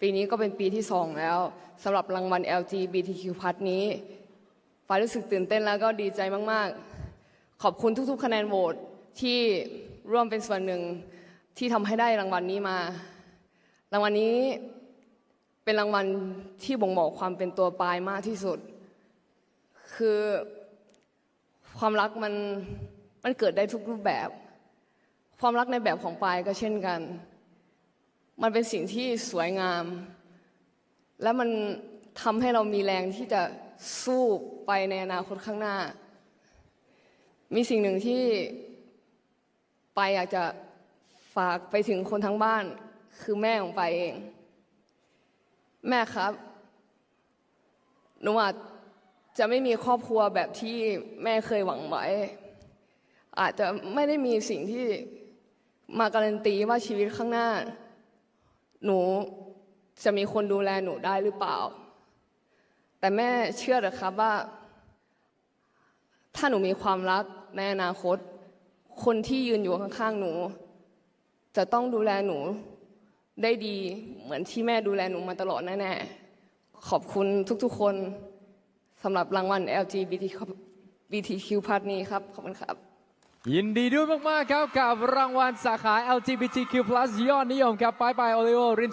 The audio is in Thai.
ปีนี้ก็เป็นปีที่สองแล้วสำหรับรางวัล LGBTQ+ นี้ฟ้ายรู้สึกตื่นเต้นแล้วก็ดีใจมาก ๆ ขอบคุณทุก ๆ คะแนนโหวตที่ร่วมเป็นส่วนหนึ่งที่ทำให้ได้รางวัลนี้มา รางวัลนี้เป็นรางวัลที่บ่งบอกความเป็นตัวปลายมากที่สุด คือความรักมันมันเกิดได้ทุกรูปแบบ ความรักในแบบของปลายก็เช่นกัน มันเป็นสิ่งที่สวยงาม และมันทำให้เรามีแรงที่จะสู้ไปในอนาคตข้างหน้า มีสิ่งหนึ่งที่ไปอยากจะฝากไปถึงคนทั้งบ้าน คือแม่ของไปเอง แม่ครับหนูอาจจะไม่มีครอบครัวแบบที่แม่เคยหวังไว้ อาจจะไม่ได้มีสิ่งที่มาการันตีว่าชีวิตข้างหน้า หนูจะมีคนดูแลหนูได้หรือเปล่า แต่แม่เชื่อเถอะครับว่า ถ้าหนูมีความรักในอนาคต คนที่ยืนอยู่ข้างๆหนู จะต้องดูแลหนูได้ดีเหมือนที่แม่ดูแลหนูมาตลอดแน่ๆขอบคุณทุกๆคนสำหรับรางวัล LGBTQ+ นี้ครับ ขอบคุณครับ ยินดีด้วยมาก ๆ ครับ กับรางวัลสาขา LGBTQ+ ยอดนิยมครับไปไปโอลิโอริน